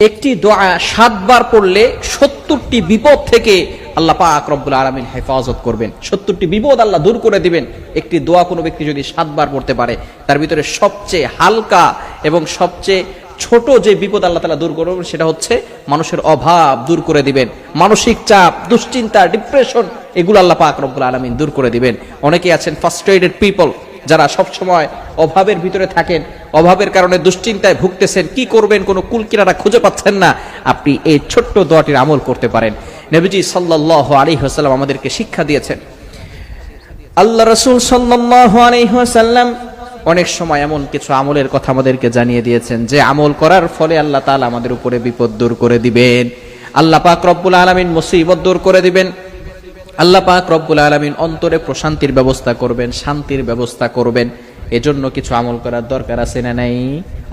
একটি দোয়া সাতবার পড়লে সত্তরটি বিপদ থেকে আল্লাহ পাক রব্বুল আলমিন হেফাজত করবেন। সত্তরটি বিপদ আল্লাহ দূর করে দিবেন। একটি দোয়া কোনো ব্যক্তি যদি সাতবার পড়তে পারে, তার ভিতরে সবচেয়ে হালকা এবং সবচেয়ে ছোট যে বিপদ আল্লাহ তালা দূর করবেন, সেটা হচ্ছে মানুষের অভাব দূর করে দিবেন। মানসিক চাপ, দুশ্চিন্তা ডিপ্রেশন এগুলো আল্লাহ পাক রব্বুল আলমিন দূর করে দিবেন। অনেকে আছেন ফার্স্ট ফার্স্ট্রেটেড পিপল যারা সব সময় অভাবের ভিতরে থাকেন, অভাবের কারণে দুশ্চিন্তায় ভুগতেছেন, কি করবেন, কোনো কুলকিনারা খুঁজে পাচ্ছেন না, আপনি এই ছোট্ট দোয়াটির আমল করতে পারেন। নবীজি সাল্লাহ আলী হাসাল্লাম আমাদেরকে শিক্ষা দিয়েছেন। আল্লাহ রসুল সাল্লাহ আলহিহাসাল্লাম অনেক সময় এমন কিছু আমলের কথা আমাদেরকে জানিয়ে দিয়েছেন, যে আমল করার ফলে আল্লাহ তাআলা আমাদের উপরে বিপদ দূর করে দিবেন। আল্লাহ পাক রব্বুল আলমিন মুসিবত দূর করে দিবেন। আল্লাহ পাক রব্বুল আলমিন অন্তরে প্রশান্তির ব্যবস্থা করবেন, শান্তির ব্যবস্থা করবেন। এজন্য কিছু আমল করার দরকার আছে না নাই?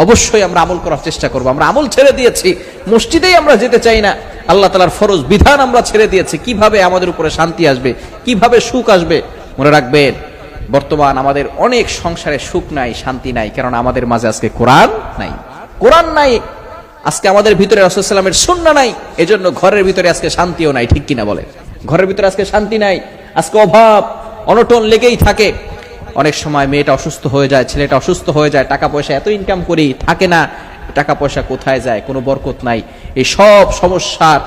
অবশ্যই আমরা আমল করার চেষ্টা করব। আমরা আমল ছেড়ে দিয়েছি, মসজিদেই আমরা যেতে চাই না। আল্লাহ তালার ফরজ বিধান আমরা ছেড়ে দিয়েছি। কীভাবে আমাদের উপরে শান্তি আসবে? কীভাবে সুখ আসবে? মনে রাখবেন, বর্তমান আমাদের অনেক সংসারে সুখ নাই, শান্তি নাই কারণ আমাদের মাঝে আজকে কোরআন নাই। কোরআন নাই, আজকে আমাদের ভিতরে রসুলামের শূন্য নাই, এজন্য ঘরের ভিতরে আজকে শান্তিও নাই, ঠিক কিনা বলে ঘরের ভিতরে আজকে শান্তি নাই, আজকে অভাব, অনটন লেগেই থাকে। অনেক সময় মেয়েটা অসুস্থ হয়ে যায়, ছেলেটা অসুস্থ হয়ে যায়, টাকা পয়সা এত ইনকাম করি থাকে না, টাকা পয়সা কোথায় যায়, কোনো বরকত নাই। এই সব সমস্যার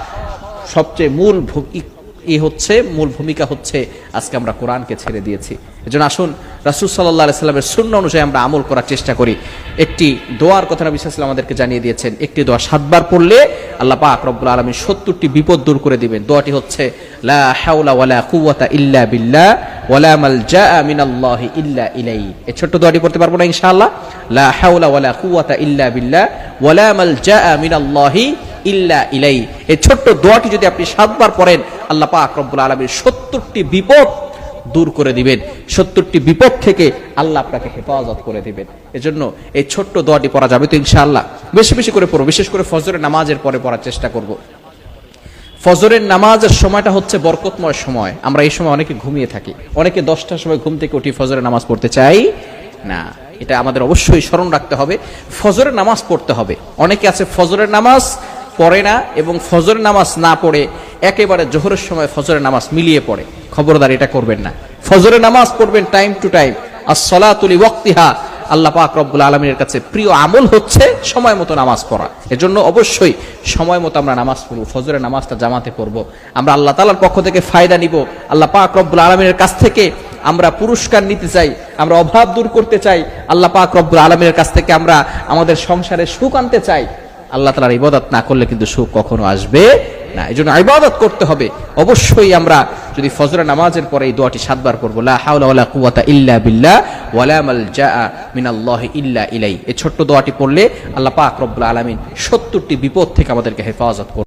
সবচেয়ে মূল ই হচ্ছে, মূল ভূমিকা হচ্ছে, আজকে আমরা কোরআনকে ছেড়ে দিয়েছি। এজন্য আসুন রাসুল সাল্লাহ সাল্লামের শূন্য অনুযায়ী আমরা আমল করার চেষ্টা করি। একটি দোয়ার কথা নবী সাল্লাম আমাদেরকে জানিয়ে দিয়েছেন। একটি দোয়া সাতবার পড়লে আল্লাহ পাক রব্বুল আলমী সত্তরটি বিপদ দূর করে দিবেন। দোয়াটি হচ্ছে, লা হাওলা ওয়ালা কুওয়াতা ইল্লা বিল্লাহ ওয়ালা মালজাআ মিনাল্লাহি ইল্লা ইলাইহি। এই ছোট্ট দোয়াটি পড়তে পারব না ইনশাআল্লাহ। লা হাওলা ওয়ালা কুওয়াতা ইল্লা বিল্লাহ ওয়ালা মালজাআ মিনাল্লাহি ইল্লা ইলাই এই ছোট্ট দোয়াটি যদি আপনি সাতবার পড়েন, আল্লাহ পাক রব্বুল আলমীর সত্তরটি বিপদ দূর করে দিবেন। সত্তরটি বিপদ থেকে আল্লাহ আপনাকে হেফাজত করে দিবেন। এজন্য এই ছোট্ট দোয়াটি পড়া যাবে তো ইনশাআল্লাহ। বেশি বেশি করে পড়ো বিশেষ করে ফজরের নামাজের পরে পড়ার চেষ্টা করব। ফজরের নামাজের সময়টা হচ্ছে বরকতময় সময়। আমরা এই সময় অনেকে ঘুমিয়ে থাকি। অনেকে দশটার সময় ঘুম থেকে উঠি ফজরের নামাজ পড়তে চাই? না, এটা আমাদের অবশ্যই স্মরণ রাখতে হবে। ফজরের নামাজ পড়তে হবে। অনেকে আছে ফজরের নামাজ পড়ে না এবং ফজরের নামাজ না পড়ে একেবারে জোহরের সময় ফজরের নামাজ মিলিয়ে পড়ে। খবরদার এটা করবেন না। ফজরে নামাজ পড়বেন টাইম টু টাইম আর সলাতুলি ওয়াক্তিহা আল্লাহ পাক রব্বুল আলমীর কাছে প্রিয় আমল হচ্ছে সময় মতো নামাজ পড়া। এজন্য অবশ্যই সময় মতো আমরা নামাজ পড়ব, ফজরের নামাজটা জামাতে পড়ব। আমরা আল্লাহ তালার পক্ষ থেকে ফায়দা নিব। আল্লাহ পাক রব্বুল আলমীর কাছ থেকে আমরা পুরস্কার নিতে চাই, আমরা অভাব দূর করতে চাই। আল্লাহ পাক রব্বুল আলমীর কাছ থেকে আমরা আমাদের সংসারে সুখ আনতে চাই। আল্লাহ তালার ইবাদত না করলে কিন্তু সুখ কখনো আসবে না। এই জন্য ইবাদত করতে হবে। অবশ্যই আমরা যদি ফজর নামাজের পরে এই দোয়াটি সাতবার করব লা হাওলা ইল্লা বিল্লাহ ওয়ালা মালজাআ মিনাল্লাহ ইল্লা ইলাই এই ছোট্ট দোয়াটি পড়লে আল্লাহ পাক রব্বুল আলামিন 70টি বিপদ থেকে আমাদেরকে হেফাজত করবে